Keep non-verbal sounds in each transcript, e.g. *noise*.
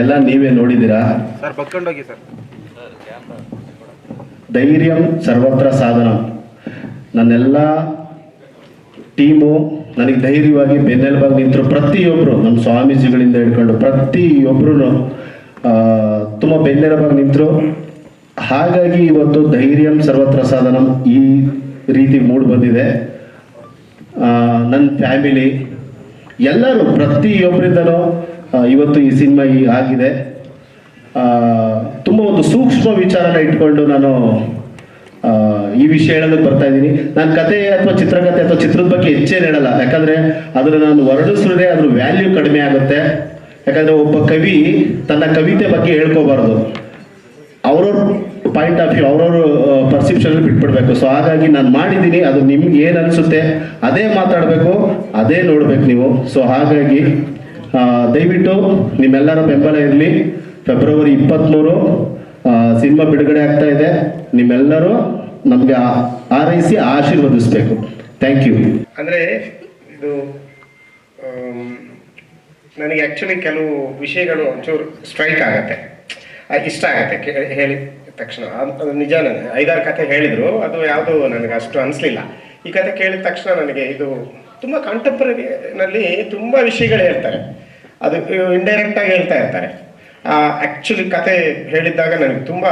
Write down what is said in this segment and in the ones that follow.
ಎಲ್ಲ ನೀವೇ ನೋಡಿದ್ದೀರಾ? ಸರ್ ಬಗ್ಕೊಂಡೋಗಿ ಸರ್. ಧೈರ್ಯಂ ಸರ್ವತ್ರ ಸಾಧನ. ನನ್ನೆಲ್ಲ ಟೀಮು ನನಗೆ ಧೈರ್ಯವಾಗಿ ಬೆನ್ನೆಲುಬಾಗಿ ನಿಂತರು ಪ್ರತಿಯೊಬ್ಬರು ನಮ್ಮ ಸ್ವಾಮೀಜಿಗಳಿಂದ ಹಿಡ್ಕೊಂಡು ಪ್ರತಿಯೊಬ್ಬರು ತುಂಬ ಬೆನ್ನೆಲುಬಾಗಿ ನಿಂತರು. ಹಾಗಾಗಿ ಇವತ್ತು ಧೈರ್ಯಂ ಸರ್ವತ್ರ ಸಾಧನಂ ಈ ರೀತಿ ಮೂಡ್ ಬಂದಿದೆ. ನನ್ನ ಫ್ಯಾಮಿಲಿ ಎಲ್ಲರೂ ಪ್ರತಿಯೊಬ್ಬರಿಂದನೂ ಇವತ್ತು ಈ ಸಿನಿಮಾ ಈ ಆಗಿದೆ. ತುಂಬ ಒಂದು ಸೂಕ್ಷ್ಮ ವಿಚಾರನ ಇಟ್ಕೊಂಡು ನಾನು ಈ ವಿಷಯ ಹೇಳೋದಕ್ಕೆ ಬರ್ತಾ ಇದ್ದೀನಿ. ನಾನು ಕತೆ ಅಥವಾ ಚಿತ್ರಕಥೆ ಅಥವಾ ಚಿತ್ರದ ಬಗ್ಗೆ ಹೆಚ್ಚೇನು ಹೇಳಲ್ಲ. ಯಾಕಂದ್ರೆ ಅದರ ನಾನು ವರ್ಣಿಸಿದ್ರೆ ಅದ್ರ ವ್ಯಾಲ್ಯೂ ಕಡಿಮೆ ಆಗುತ್ತೆ. ಯಾಕಂದ್ರೆ ಒಬ್ಬ ಕವಿ ತನ್ನ ಕವಿತೆ ಬಗ್ಗೆ ಹೇಳ್ಕೋಬಾರ್ದು. ಅವ್ರವ್ರ ಪಾಯಿಂಟ್ ಆಫ್ ವ್ಯೂ ಅವ್ರವ್ರ ಪರ್ಸೆಪ್ಷನ್ ಬಿಟ್ಬಿಡ್ಬೇಕು. ಸೊ ಹಾಗಾಗಿ ನಾನು ಮಾಡಿದ್ದೀನಿ. ಅದು ನಿಮ್ಗೆ ಏನು ಅನಿಸುತ್ತೆ, ಅದೇ ಮಾತಾಡಬೇಕು, ಅದೇ ನೋಡ್ಬೇಕು ನೀವು. ಸೊ ಹಾಗಾಗಿ ದಯವಿಟ್ಟು ನಿಮ್ಮೆಲ್ಲರ ಬೆಂಬಲ ಇರಲಿ. ಫೆಬ್ರವರಿ ಇಪ್ಪತ್ತ್ಮೂರು ಸಿನಿಮಾ ಬಿಡುಗಡೆ ಆಗ್ತಾ ಇದೆ. ನಿಮ್ಮೆಲ್ಲರೂ ನಮಗೆ ಆರೈಸಿ ಆಶೀರ್ವದಿಸಬೇಕು. ಥ್ಯಾಂಕ್ ಯು ಅಂದರೆ ಇದು ನನಗೆ ಆ್ಯಕ್ಚುಲಿ ಕೆಲವು ವಿಷಯಗಳು ಒಂಚೂರು ಸ್ಟ್ರೈಕ್ ಆಗತ್ತೆ. ಇಷ್ಟ ಆಗುತ್ತೆ. ಹೇಳಿದ ಹೇಳಿ ತಕ್ಷಣ. ಅದ್- ನಿಜಾನೇ ಐದಾರು ಕತೆ ಹೇಳಿದರು. ಅದು ಯಾವುದು ನನಗೆ ಅಷ್ಟು ಅನಿಸ್ಲಿಲ್ಲ. ಈ ಕತೆ ಕೇಳಿದ ತಕ್ಷಣ ನನಗೆ ಇದು ತುಂಬ ಕಾಂಟೆಂಪ್ರರಿನಲ್ಲಿ ತುಂಬ ವಿಷಯಗಳು ಹೇಳ್ತಾರೆ. ಅದು ಇಂಡೈರೆಕ್ಟಾಗಿ ಹೇಳ್ತಾ ಇರ್ತಾರೆ. ಆ್ಯಕ್ಚುಲಿ ಕತೆ ಹೇಳಿದ್ದಾಗ ನನಗೆ ತುಂಬ,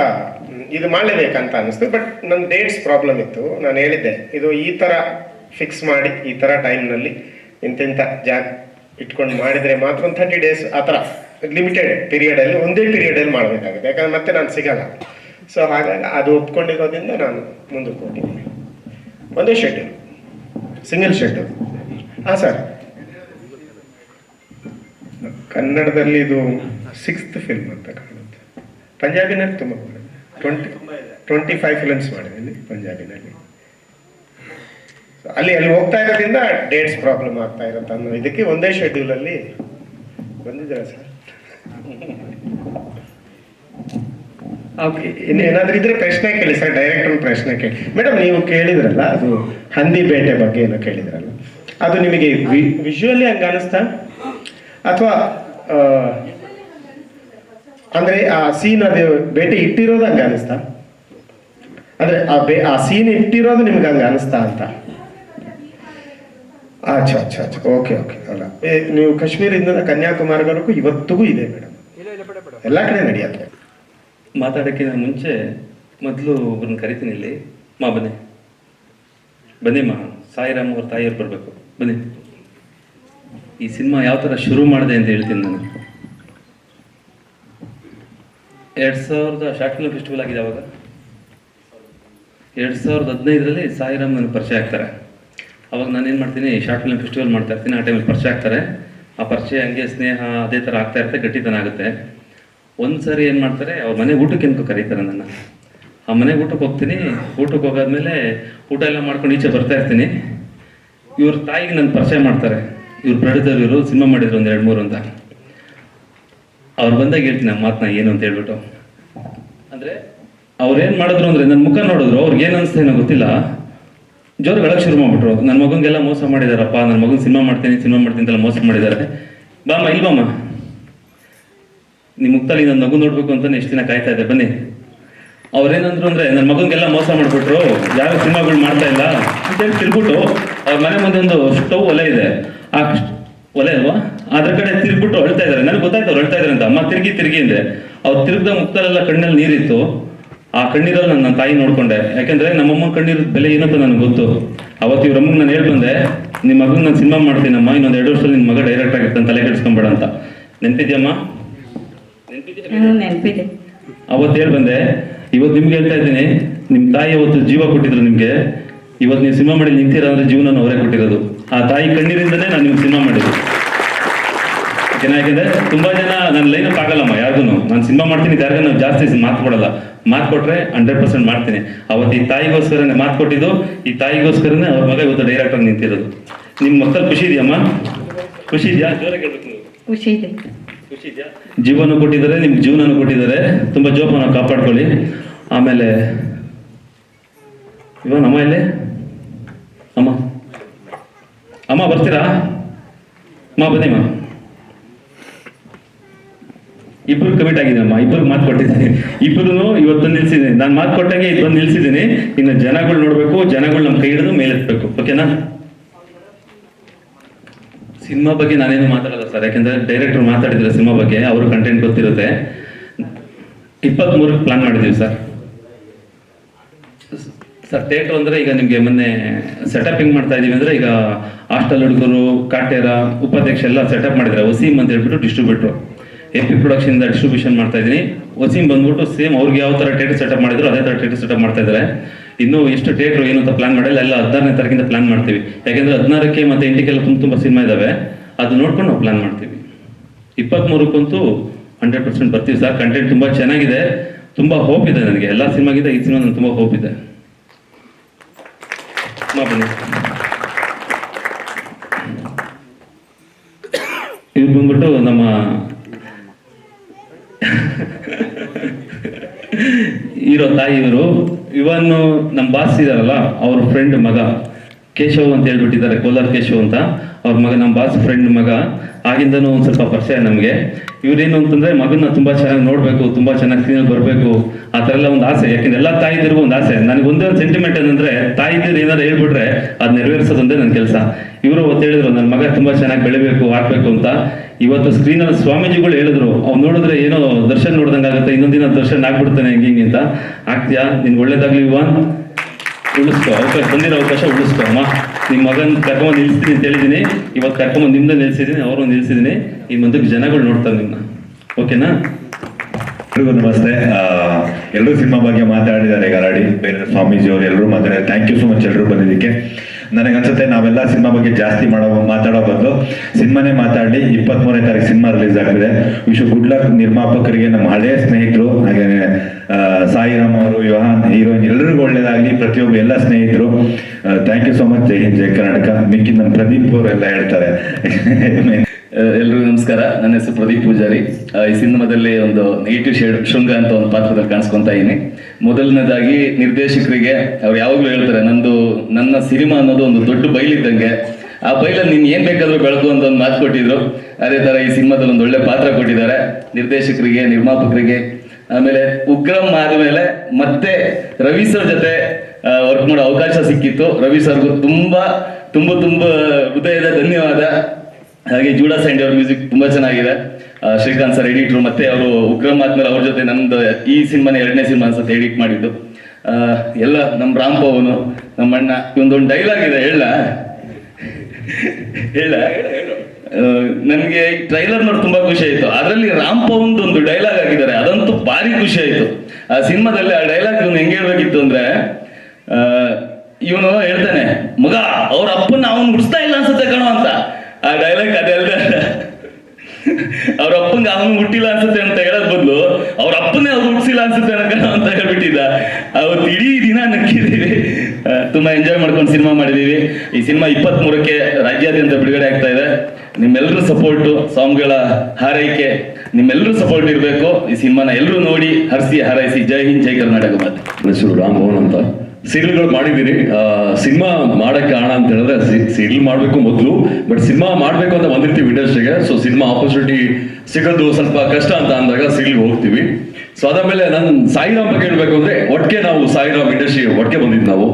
ಇದು ಮಾಡಲೇಬೇಕಂತ ಅನ್ನಿಸ್ತು ಬಟ್ ನನ್ನ ಡೇಟ್ಸ್ ಪ್ರಾಬ್ಲಮ್ ಇತ್ತು. ನಾನು ಹೇಳಿದ್ದೆ, ಇದು ಈ ಥರ ಫಿಕ್ಸ್ ಮಾಡಿ, ಈ ಥರ ಟೈಮ್ನಲ್ಲಿ ಇಂತಿಂಥ ಜಾಗ ಇಟ್ಕೊಂಡು ಮಾಡಿದರೆ ಮಾತ್ರ ಒಂದು ಥರ್ಟಿ ಡೇಸ್ ಆ ಥರ ಲಿಮಿಟೆಡ್ ಪೀರಿಯಡಲ್ಲಿ ಒಂದೇ ಪೀರಿಯಡಲ್ಲಿ ಮಾಡಬೇಕಾಗುತ್ತೆ. ಯಾಕಂದ್ರೆ ಮತ್ತೆ ನಾನು ಸಿಗಲ್ಲ. ಸೊ ಹಾಗಾಗಿ ಅದು ಒಪ್ಕೊಂಡಿರೋದ್ರಿಂದ ನಾನು ಮುಂದಕ್ಕೆ ಹೋಗಿದ್ದೀನಿ. ಒಂದೇ ಶೆಡ್ಯೂಲ್ ಸಿಂಗಲ್ ಶೆಡ್ಯೂಲ್ ಹಾಂ ಸರ್ ಕನ್ನಡದಲ್ಲಿ ಇದು ಸಿಕ್ಸ್ತ್ ಫಿಲ್ಮ್ ಅಂತ ಕಾಣುತ್ತೆ. ಪಂಜಾಬಿನಲ್ಲಿ ತುಂಬ ಟ್ವೆಂಟಿ ಟ್ವೆಂಟಿ ಫೈವ್ ಫಿಲ್ಮ್ಸ್ ಮಾಡಿದ್ದೀನಿ ಪಂಜಾಬಿನಲ್ಲಿ. ಅಲ್ಲಿ ಅಲ್ಲಿ ಹೋಗ್ತಾ ಇರೋದ್ರಿಂದ ಡೇಟ್ಸ್ ಪ್ರಾಬ್ಲಮ್ ಆಗ್ತಾ ಇರುತ್ತೆ ಅನ್ನೋ ಇದಕ್ಕೆ ಒಂದೇ ಶೆಡ್ಯೂಲಲ್ಲಿ ಬಂದಿದ್ದೀರಾ ಸರ್? ಇನ್ನು ಏನಾದರೂ ಇದ್ರೆ ಪ್ರಶ್ನೆ ಕೇಳಿ ಸರ್ ಡೈರೆಕ್ಟರ್ ಪ್ರಶ್ನೆ ಕೇಳಿ. ಮೇಡಮ್ ನೀವು ಕೇಳಿದ್ರಲ್ಲ ಅದು ಹಂದಿ ಬೇಟೆ ಬಗ್ಗೆ ಏನೋ ಕೇಳಿದ್ರಲ್ಲ. ಅದು ನಿಮಗೆ ವಿಜುವಲಿ ಹಂಗೆ ಅನಿಸ್ತಾ? ಅಥವಾ ಅಂದ್ರೆ ಆ ಸೀನ್ ಅದು ಬೇಟೆ ಇಟ್ಟಿರೋದು ಹಂಗೆ ಅನಿಸ್ತಾ? ಅಂದ್ರೆ ಆ ಬೇ ಆ ಸೀನ್ ಇಟ್ಟಿರೋದು ನಿಮ್ಗೆ ಹಂಗೆ ಅನಿಸ್ತಾ ಅಂತ? ಅಚ್ಚಾ ಅಚ್ಛಾ ಅಚ್ಛಾ ಓಕೆ ಓಕೆ. ಅಲ್ಲ. ಏ, ನೀವು ಕಾಶ್ಮೀರದಿಂದ ಕನ್ಯಾಕುಮಾರಿವರೆಗೂ ಇವತ್ತಿಗೂ ಇದೆ ಮೇಡಮ್. ಎಲ್ಲ ಕಡೆ ನಡೆಯುತ್ತೆ. ಮಾತಾಡೋಕ್ಕಿಂತ ಮುಂಚೆ ಮೊದಲು ಒಬ್ಬರನ್ನ ಕರಿತೀನಿ ಇಲ್ಲಿ. ಮಾ ಬನ್ನಿ. ಬನ್ನಿ ಮಾ. ಸಾಯಿರಾಮ್ ಅವ್ರ ತಾಯಿಯವ್ರು ಬರಬೇಕು. ಬನ್ನಿ. ಈ ಸಿನಿಮಾ ಯಾವ ಥರ ಶುರು ಮಾಡಿದೆ ಅಂತ ಹೇಳ್ತೀನಿ ನಾನು. ಎರಡು ಸಾವಿರದ ಶಾರ್ಟ್ ಫಿಲ್ಮ್ ಫೆಸ್ಟಿವಲ್ ಆಗಿದೆ ಅವಾಗ. ಎರಡು ಸಾವಿರದ ಹದಿನೈದರಲ್ಲಿ ಸಾಯಿರಾಮ್ ನನಗೆ ಪರಿಚಯ ಆಗ್ತಾರೆ. ಅವಾಗ ನಾನು ಏನು ಮಾಡ್ತೀನಿ ಶಾರ್ಟ್ ಫಿಲ್ಮ್ ಫೆಸ್ಟಿವಲ್ ಮಾಡ್ತಾ ಇರ್ತೀನಿ, ಆ ಟೈಮಲ್ಲಿ ಪರಿಚಯ ಆಗ್ತಾರೆ. ಆ ಪರಿಚಯ ಹಂಗೆ ಸ್ನೇಹ, ಅದೇ ಥರ ಆಗ್ತಾ ಇರುತ್ತೆ, ಗಟ್ಟಿತನ ಆಗುತ್ತೆ. ಒಂದು ಸಾರಿ ಏನು ಮಾಡ್ತಾರೆ, ಅವ್ರ ಮನೆ ಊಟಕ್ಕೆ ಏನಕ್ಕೂ ಕರೀತಾರೆ ನನ್ನ ಆ ಮನೆಗೆ ಊಟಕ್ಕೆ ಹೋಗ್ತೀನಿ, ಊಟಕ್ಕೆ ಹೋಗಾದ್ಮೇಲೆ ಊಟ ಎಲ್ಲ ಮಾಡ್ಕೊಂಡು ಈಚೆ ಬರ್ತಾ ಇರ್ತೀನಿ. ಇವ್ರ ತಾಯಿಗೆ ನನ್ನ ಪರಿಚಯ ಮಾಡ್ತಾರೆ. ಇವ್ರು ಇವರು ಸಿನಿಮಾ ಮಾಡಿದ್ರು ಒಂದು ಎರಡು ಮೂರು ಅಂತ. ಅವ್ರು ಬಂದಾಗ ಹೇಳ್ತೀನಿ ಆ ಮಾತನ್ನ ಏನು ಅಂತ ಹೇಳ್ಬಿಟ್ಟು. ಅಂದರೆ ಅವ್ರೇನು ಮಾಡಿದ್ರು ಅಂದರೆ ನನ್ನ ಮುಖ ನೋಡಿದ್ರು, ಅವ್ರಿಗೆ ಏನು ಅನಿಸ್ತಾ ಏನೋ ಗೊತ್ತಿಲ್ಲ. ಜೋರು ಬೆಳಗ್ಗೆ ಶುರು ಮಾಡ್ಬಿಟ್ರು ನನ್ನ ಮಗನಿಗೆಲ್ಲ ಮೋಸ ಮಾಡಿದಾರಪ್ಪ ನನ್ನ ಮಗನ ಸಿನಿಮಾ ಮಾಡ್ತೀನಿ ಸಿನಿಮಾ ಮಾಡ್ತೀನಿ ಅಂತೆಲ್ಲ ಮೋಸ ಮಾಡಿದ್ದಾರೆ ಬಾಮ್ಮ ಇಲ್ವಮ್ಮ ನಿಮ್ಮ ಮುಕ್ತಲ್ಲಿ ನನ್ನ ಮಗು ನೋಡ್ಬೇಕು ಅಂತ ಎಷ್ಟು ದಿನ ಕಾಯ್ತಾ ಇದ್ದೆ, ಬನ್ನಿ. ಅವ್ರೇನಂದ್ರು ಅಂದ್ರೆ ನನ್ನ ಮಗನಿಗೆಲ್ಲ ಮೋಸ ಮಾಡ್ಬಿಟ್ರು. ಯಾರು ಸಿನಿಮಾಗಳು ಮಾಡ್ತಾ ಇಲ್ಲ. ಅಂತೇಳಿ ತಿಳ್ಬಿಟ್ಟು ಅವ್ರ ಮನೆ ಮುಂದೆ ಒಂದು ಸ್ಟವ್ ಒಲೆ ಇದೆ. ಆ ಸ್ಟ್- ಒಲೆ ಅಲ್ವಾ? ಅದ್ರ ಕಡೆ ತಿರ್ಗ್ಬಿಟ್ಟು ಅಳ್ತಾ ಇದಾರೆ ನನಗೆ ಗೊತ್ತಾಯ್ತು ಅವ್ರು ಅಳ್ತಾ ಇದಾರೆ ಅಂತ. ಅಮ್ಮ ತಿರುಗಿ ತಿರುಗಿ ಅಂದ್ರೆ ಅವ್ರು ತಿರುಗ್ದ ಮುಕ್ತಲೆಲ್ಲ ಕಣ್ಣಲ್ಲಿ ನೀರಿತ್ತು. ಆ ಕಣ್ಣೀರಲ್ಲಿ ನನ್ನ ತಾಯಿ ನೋಡ್ಕೊಂಡೆ. ಯಾಕಂದ್ರೆ ನಮ್ಮಮ್ಮ ಕಣ್ಣೀರ್ ಬೆಲೆ ಏನಂತ ನನಗೆ ಗೊತ್ತು. ಅವತ್ತು ಇವ್ರ ಅಮ್ಮಗೆ ನಾನು ಹೇಳಿ ಬಂದೆ ನಿಮ್ಮ ಮಗನ ನಾನು ಸಿನಿಮಾ ಮಾಡ್ತೀನಮ್ಮ. ಇನ್ನೊಂದು ಎರಡು ವರ್ಷದಲ್ಲಿ ನಿನ್ನ ಮಗ ಡೈರೆಕ್ಟ್ ಆಗಿರ್ತಾನೆ ತಲೆ ಕೆಡಿಸ್ಕೊಂಬೇಡ ಅಂತ. ನೆನ್ಪಿದ್ಯಮ್ಮ? ಅವತ್ ನೆನಪಿದೆ. ಅವತ್ತು ಹೇಳಿ ಬಂದೆ ಇವತ್ತು ನಿಮ್ಗೆ ಹೇಳ್ತಾ ಇದ್ದೀನಿ ನಿಮ್ಮ ತಾಯಿ ಅವತ್ತು ಜೀವ ಕೊಟ್ಟಿದ್ರು ನಿಮ್ಗೆ. ಇವತ್ತು ನೀವು ಸಿನಿಮಾ ಮಾಡಿ ನಿಂತೀರ ಅಂದ್ರೆ ಜೀವನ ಅವರೇ ಕೊಟ್ಟಿರೋದು. ಆ ತಾಯಿ ಕಣ್ಣೀರಿಂದನೇ ನಾನು ನಿಮ್ಗೆ ಸಿನಿಮಾ ಮಾಡಿದ್ದು. ಚೆನ್ನಾಗಿದೆ ತುಂಬಾ ಜನ ನನ್ನ ಲೈನ್ ಅಪ್ ಆಗಲ್ಲಮ್ಮ ಯಾರಿಗೂ ನಾನು ಸಿನಿಮಾ ಮಾಡ್ತೀನಿ ಯಾರಿಗೂ ನಾವು ಜಾಸ್ತಿ ಮಾತು ಕೊಡಲ್ಲ. ಮಾತು ಕೊಟ್ರೆ ಹಂಡ್ರೆಡ್ ಪರ್ಸೆಂಟ್ ಮಾಡ್ತೀನಿ. ಅವತ್ತು ಈ ತಾಯಿಗೋಸ್ಕರನೇ ಮಾತು ಕೊಟ್ಟಿದ್ದು ಈ ತಾಯಿಗೋಸ್ಕರನೇ ಅವ್ರ ಮಗ ಇವತ್ತು ಡೈರೆಕ್ಟರ್ ನಿಂತಿರೋದು. ನಿಮ್ಮ ಮಕ್ಕಳು ಖುಷಿ ಇದೆಯಮ್ಮ? ಖುಷಿ ಇದೆಯಾ? ಜೋರಾಗಿ ನೀವು. ಖುಷಿ ಇದೆ. ಖುಷಿ ಇದೆಯಾ? ಜೀವನ ಕೊಟ್ಟಿದ್ದಾರೆ ನಿಮ್ಗೆ ಜೀವನನೂ ಕೊಟ್ಟಿದ್ದಾರೆ. ತುಂಬ ಜೋಪಾನ ಕಾಪಾಡ್ಕೊಳ್ಳಿ. ಆಮೇಲೆ ಇವನ್ ನಮ್ಮ ಇಲ್ಲಿ ಅಮ್ಮ. ಅಮ್ಮ, ಬರ್ತೀರಾ? ಅಮ್ಮ ಮಾ. ಇಬ್ಬರು ಕಮಿಟ್ ಆಗಿದ್ದೀನಮ್ಮ ಇಬ್ಬರು ಮಾತು ಕೊಟ್ಟಿದ್ದೀನಿ. ಇಬ್ಬರು ಇವತ್ತು ನಿಲ್ಸಿದ್ದೀನಿ. ನಾನು ಮಾತು ಕೊಟ್ಟಂಗೆ ಇಬ್ಬರು ನಿಲ್ಸಿದ್ದೀನಿ. ಇನ್ನು ಜನಗಳು ನೋಡಬೇಕು, ಜನಗಳು ನಮ್ಮ ಕೈ ಹಿಡಿದು ಮೇಲೆತ್ತಬೇಕು ಓಕೆನಾ ಸಿನಿಮಾ ಬಗ್ಗೆ ನಾನೇನು ಮಾತಾಡಲ್ಲ ಸರ್. ಯಾಕಂದ್ರೆ ಡೈರೆಕ್ಟರ್ ಮಾತಾಡಿದ್ರೆ ಸಿನಿಮಾ ಬಗ್ಗೆ ಅವ್ರ ಕಂಟೆಂಟ್ ಗೊತ್ತಿರುತ್ತೆ. ಇಪ್ಪತ್ಮೂರಕ್ಕೆ ಪ್ಲಾನ್ ಮಾಡಿದ್ದೀವಿ ಸರ್. ಸರ್ ಥಿಯೇಟರ್ ಅಂದ್ರೆ ಈಗ ನಿಮಗೆ ಮೊನ್ನೆ ಸೆಟಪ್ ಹೆಂಗ್ ಮಾಡ್ತಾ ಇದೀವಿ ಅಂದ್ರೆ ಈಗ ಹಾಸ್ಟೆಲ್ ಹುಡುಗರು, ಕಾಟೇರ, ಉಪಾಧ್ಯಕ್ಷ ಎಲ್ಲ ಸೆಟಪ್ ಮಾಡಿದ್ರೆ ವಸೀಮ್ ಅಂತ ಹೇಳ್ಬಿಟ್ಟು ಡಿಸ್ಟ್ರಿಬ್ಯೂಟ್ರು ಪಿ ಪ್ರೊಡಕ್ಷನ್ ಡಿಸ್ಟ್ರಿಬ್ಯೂಷನ್ ಮಾಡ್ತಾ ಇದೀನಿ ವಸೀಮ್ ಬಂದ್ಬಿಟ್ಟು ಸೇಮ್ ಅವ್ರಿಗೆ ಯಾವ ತರ ಥಿಯೇಟರ್ ಸೆಟಪ್ ಮಾಡಿದ್ರು, ಅದೇ ತರ ಥಿಯೇಟರ್ ಸೆಟಪ್ ಮಾಡ್ತಾ ಇದ್ದಾರೆ. ಇನ್ನು ಎಷ್ಟು ಟೇಟ್ರು ಏನು ಅಂತ ಪ್ಲಾನ್ ಮಾಡಿಲ್ಲ. ಎಲ್ಲ ಹದಿನಾರನೇ ತಾರೀಕಿಂದ ಪ್ಲಾನ್ ಮಾಡ್ತೀವಿ. ಯಾಕೆಂದ್ರೆ ಹದಿನಾರಕ್ಕೆ ಮತ್ತೆ ಎಂಟಕ್ಕೆಲ್ಲ ತುಂಬ ತುಂಬ ಸಿನಿಮಾ ಇದಾವೆ. ಅದು ನೋಡ್ಕೊಂಡು ನಾವು ಪ್ಲಾನ್ ಮಾಡ್ತೀವಿ. ಇಪ್ಪತ್ಮೂರಕ್ಕಂತೂ ಹಂಡ್ರೆಡ್ ಪರ್ಸೆಂಟ್ ಬರ್ತೀವಿ ಸರ್. ಕಂಟೆಂಟ್ ತುಂಬಾ ಚೆನ್ನಾಗಿದೆ. ತುಂಬಾ ಹೋಪ್ ಇದೆ ನನಗೆ. ಎಲ್ಲ ಸಿನಿಮಾಗಿಂತ ಈ ಸಿನಿಮಾ ನನಗೆ ತುಂಬಾ ಹೋಪ್ ಇದೆ. ಬನ್ನಿ ಬಂದ್ಬಿಟ್ಟು ನಮ್ಮ ಇರೋ ತಾಯಿ ಇವರು. ಇವನ್ ನಮ್ಮ ಬಾಸ್ ಇದಾರಲ್ಲ, ಅವ್ರ ಫ್ರೆಂಡ್ ಮಗ. ಕೇಶವ್ ಅಂತ ಹೇಳ್ಬಿಟ್ಟಿದ್ದಾರೆ, ಕೋಲಾರ್ ಕೇಶವ್ ಅಂತ. ಅವ್ರ ಮಗ ನಮ್ಮ ಬಾಸ್ ಫ್ರೆಂಡ್ ಮಗ. ಆಗಿಂದನೂ ಒಂದು ಸ್ವಲ್ಪ ಪರಿಚಯ ನಮಗೆ. ಇವ್ರೇನು ಅಂತಂದ್ರೆ ಮಗನ ತುಂಬಾ ಚೆನ್ನಾಗಿ ನೋಡ್ಬೇಕು, ತುಂಬಾ ಚೆನ್ನಾಗಿ ಸ್ಕ್ರೀನಲ್ಲಿ ಬರಬೇಕು. ಆ ಥರ ಎಲ್ಲ ಒಂದು ಆಸೆ. ಯಾಕಂದ್ರೆ ಎಲ್ಲ ತಾಯಿದಿರಿಗೂ ಒಂದು ಆಸೆ. ನನಗೆ ಒಂದೇ ಒಂದು ಸೆಂಟಿಮೆಂಟ್ ಏನಂದ್ರೆ ತಾಯಿದಿರು ಏನಾದ್ರು ಹೇಳ್ಬಿಟ್ರೆ ಅದು ನೆರವೇರಿಸೋದೊಂದೇ ನನ್ನ ಕೆಲಸ. ಇವರು ಅವತ್ತು ಹೇಳಿದ್ರು ನನ್ನ ಮಗ ತುಂಬಾ ಚೆನ್ನಾಗಿ ಬೆಳಿಬೇಕು, ಆಗ್ಬೇಕು ಅಂತ. ಇವತ್ತು ಸ್ಕ್ರೀನಲ್ಲಿ ಸ್ವಾಮೀಜಿಗಳು ಹೇಳಿದ್ರು, ಅವ್ನು ನೋಡಿದ್ರೆ ಏನೋ ದರ್ಶನ್ ಆಗುತ್ತೆ ಇನ್ನೊಂದಿನ ದರ್ಶನ್ ಆಗ್ಬಿಡ್ತಾನೆ, ಹೆಂಗೆ, ಹಿಂಗೆ ಅಂತ. ಆಗ್ತೀಯಾ? ನಿನ್ಗೆ ಒಳ್ಳೇದಾಗ್ಲಿ ಇವಾನ್ ಉಳಿಸ್ಕೊ ಅವಕಾಶ ಬಂದಿರೋ ಅವಕಾಶ ಉಳಿಸ್ಕೊಮ್ಮ ನಿಮ್ಮ ಮಗನ ಕರ್ಕೊಂಡು ನಿಲ್ಲಿಸ್ತೀನಿ ಅಂತ ಹೇಳಿದ್ದೀನಿ ಇವತ್ತು ಕರ್ಕೊಂಡು ನಿಮ್ಮನ್ನ ನಿಲ್ಸಿದೀನಿ ಅವರು ನಿಲ್ಸಿದೀನಿ ಈ ಮುಂದಕ್ಕೆ ಜನಗಳು ನೋಡ್ತಾರೆ ನಿಮ್ಮನ್ನ ಓಕೆನಾ ಎಲ್ರಿಗೂ ನಮಸ್ತೆ. ಎಲ್ಲರೂ ಸಿನಿಮಾ ಬಗ್ಗೆ ಮಾತಾಡಿದ್ದಾರೆ ಗಲಾಡಿ ಬೇರೆ ಸ್ವಾಮೀಜಿ ಅವರು ಎಲ್ಲರೂ ಮಾತಾಡಿದ್ದಾರೆ. ಥ್ಯಾಂಕ್ ಯು ಸೊ ಮಚ್ ಎಲ್ಲರೂ ಬಂದಿದ್ದಕ್ಕೆ. ನನಗನ್ಸುತ್ತೆ ನಾವೆಲ್ಲ ಸಿನಿಮಾ ಬಗ್ಗೆ ಜಾಸ್ತಿ ಮಾಡೋ, ಮಾತಾಡೋ ಬದಲು ಸಿನಿಮಾನೇ ಮಾತಾಡಲಿ ಇಪ್ಪತ್ಮೂರನೇ ತಾರೀಕು ಸಿನಿಮಾ ರಿಲೀಸ್ ಆಗ್ತಿದೆ. ವಿಶ್ ಗುಡ್ ಲಕ್ ನಿರ್ಮಾಪಕರಿಗೆ, ನಮ್ಮ ಹಳೆಯ ಸ್ನೇಹಿತರು ಹಾಗೆ ಸಾಯಿರಾಮ್ ಅವರು, ಯೋಹಾನ್, ಹೀರೋಯಿನ್ ಎಲ್ಲರಿಗೂ ಒಳ್ಳೇದಾಗಲಿ. ಪ್ರತಿಯೊಬ್ಬ ಎಲ್ಲ ಸ್ನೇಹಿತರು. Thank you so much Jai Hind, Jai Karnataka. ಮಿಕ್ಕಿ ನಮ್ಮ ಪ್ರದೀಪ್ ಅವರು ಎಲ್ಲ ಹೇಳ್ತಾರೆ. *laughs* ಎಲ್ರಿಗೂ ನಮಸ್ಕಾರ. ನನ್ನ ಹೆಸರು ಪ್ರದೀಪ್ ಪೂಜಾರಿ. ಈ ಸಿನಿಮಾದಲ್ಲಿ ಒಂದು ನೆಗೆಟಿವ್ ಶೇಡ್ ಶೃಂಗ ಅಂತ ಒಂದು ಪಾತ್ರದಲ್ಲಿ ಕಾಣಿಸ್ಕೊಂತ ಇದ್ದೀನಿ. ಮೊದಲನೇದಾಗಿ ನಿರ್ದೇಶಕರಿಗೆ ಅವ್ರು ಯಾವಾಗಲೂ ಹೇಳ್ತಾರೆ, ನಂದು, ನನ್ನ ಸಿನಿಮಾ ಅನ್ನೋದು ಒಂದು ದೊಡ್ಡ ಬೈಲಿದ್ದಂಗೆ ಆ ಬೈಲಲ್ಲಿ ನೀನು ಏನ್ ಬೇಕಾದ್ರೂ ಬೆಳಕು ಅಂತ ಒಂದು ಮಾತು ಕೊಟ್ಟಿದ್ರು. ಅದೇ ತರ ಈ ಸಿನಿಮಾದಲ್ಲಿ ಒಂದು ಒಳ್ಳೆ ಪಾತ್ರ ಕೊಟ್ಟಿದ್ದಾರೆ. ನಿರ್ದೇಶಕರಿಗೆ, ನಿರ್ಮಾಪಕರಿಗೆ, ಆಮೇಲೆ ಉಗ್ರಂ ಆದ್ಮೇಲೆ ಮತ್ತೆ ರವಿ ಸರ್ ಜೊತೆ ವರ್ಕ್ ಮಾಡೋ ಅವಕಾಶ ಸಿಕ್ಕಿತ್ತು. ರವಿ ಸರ್ಗೂ ತುಂಬಾ, ತುಂಬ ತುಂಬ ಹೃದಯದ ಧನ್ಯವಾದ. ಹಾಗೆ ಜೂಡಾ ಸ್ಯಾಂಡಿ ಅವ್ರ ಮ್ಯೂಸಿಕ್ ತುಂಬಾ ಚೆನ್ನಾಗಿದೆ. ಶ್ರೀಕಾಂತ್ ಸರ್ ಎಡಿಟ್ರು ಮತ್ತೆ ಅವರು ಉಗ್ರಮ್ ಆದ್ಮೇಲೆ ಅವ್ರ ಜೊತೆ ನಂದು ಈ ಸಿನಿಮಾನ ಎರಡನೇ ಸಿನಿಮಾ ಅನ್ಸುತ್ತೆ ಎಡಿಟ್ ಮಾಡಿದ್ದು. ಎಲ್ಲ ನಮ್ಮ ರಾಮ್ ಪವನು ನಮ್ಮ ಅಣ್ಣ ಇವೊಂದೊಂದು ಡೈಲಾಗ್ ಇದೆ ಹೇಳ. ಹೇಳ. ನನಗೆ ಟ್ರೈಲರ್ ನೋಡಿ ತುಂಬಾ ಖುಷಿ ಆಯ್ತು. ಅದರಲ್ಲಿ ರಾಮ್ ಪವನ್ದು ಒಂದು ಡೈಲಾಗ್ ಆಗಿದ್ದಾರೆ ಅದಂತೂ ಭಾರಿ ಖುಷಿ ಆಯ್ತು. ಆ ಸಿನಿಮಾದಲ್ಲಿ ಆ ಡೈಲಾಗ್ ಇವನು ಹೆಂಗ್ ಹೇಳ್ಬೇಕಿತ್ತು ಅಂದ್ರೆ ಇವನು ಹೇಳ್ತಾನೆ ಮಗ ಅವ್ರ ಅಪ್ಪನ ಅವನ್ ಬಿಡಿಸ್ತಾ ಇಲ್ಲ ಅನ್ಸುತ್ತೆ ಕಣೋ ಅಂತ. ಆ ಡೈಲಾಗ್ ಅದೆಲ್ಲ ಅವ್ರ ಅಪ್ಪಂಗೆ ಅವನ್ ಹುಟ್ಟಿಲ್ಲ ಅನ್ಸುತ್ತೆ ಅಂತ ಹೇಳೋದ್ ಬದಲು ಅವ್ರ ಅಪ್ಪನೇ ಅವ್ರು ಹುಟ್ಟಿಸಿಲ್ಲ ಅನ್ಸುತ್ತೆ ಅಂತ ಹೇಳ್ಬಿಟ್ಟಿದ್ದ. ಅವತ್ತು ಇಡೀ ದಿನ ನಕ್ಕಿದ್ದೀವಿ. ತುಂಬಾ ಎಂಜಾಯ್ ಮಾಡ್ಕೊಂಡು ಸಿನಿಮಾ ಮಾಡಿದೀವಿ ಈ ಸಿನಿಮಾ ಇಪ್ಪತ್ತ್ ಮೂರಕ್ಕೆ ರಾಜ್ಯಾದ್ಯಂತ ಬಿಡುಗಡೆ ಆಗ್ತಾ ಇದೆ. ನಿಮ್ಮೆಲ್ಲರ ಸಪೋರ್ಟು ಸಾಂಗ್ಗಳ ಹಾರೈಕೆ ನಿಮ್ಮೆಲ್ಲರೂ ಸಪೋರ್ಟ್ ಇರಬೇಕು. ಈ ಸಿನಿಮಾನ ಎಲ್ಲರೂ ನೋಡಿ, ಹರಿಸಿ, ಹಾರೈಸಿ. ಜೈ ಹಿಂದ್, ಜೈ ಕರ್ನಾಟಕ ನನ್ನ ಹೆಸರು ರಾಮ್ ಭವನ್ ಅಂತ. ಸೀರಿಯಲ್ಗಳು ಮಾಡಿದ್ದೀನಿ ಸಿನಿಮಾ ಮಾಡಕ್ಕೆ ಕಾರಣ ಅಂತ ಹೇಳಿದ್ರೆ ಸೀರಿಯಲ್ ಮಾಡಬೇಕು ಮೊದಲು, ಬಟ್ ಸಿನಿಮಾ ಮಾಡಬೇಕು ಅಂತ ಬಂದಿರ್ತೀವಿ ಇಂಡಸ್ಟ್ರಿಗೆ ಸೊ, ಸಿನಿಮಾ ಆಪರ್ಚುನಿಟಿ ಸಿಗೋದು ಸ್ವಲ್ಪ ಕಷ್ಟ ಅಂತ ಅಂದಾಗ ಸೀರಿಯಲ್ಗೆ ಹೋಗ್ತೀವಿ. ಸೊ, ಅದಾದ್ಮೇಲೆ ನಾನು ಸಾಯಿರಾಮ್ ಬಗ್ಗೆ ಹೇಳ್ಬೇಕು ಅಂದ್ರೆ ಒಟ್ಟಿಗೆ ನಾವು ಸಾಯಿರಾಮ್ ಇಂಡಸ್ಟ್ರಿ ಒಟ್ಟಿಗೆ ಬಂದಿದ್ದು ನಾವು.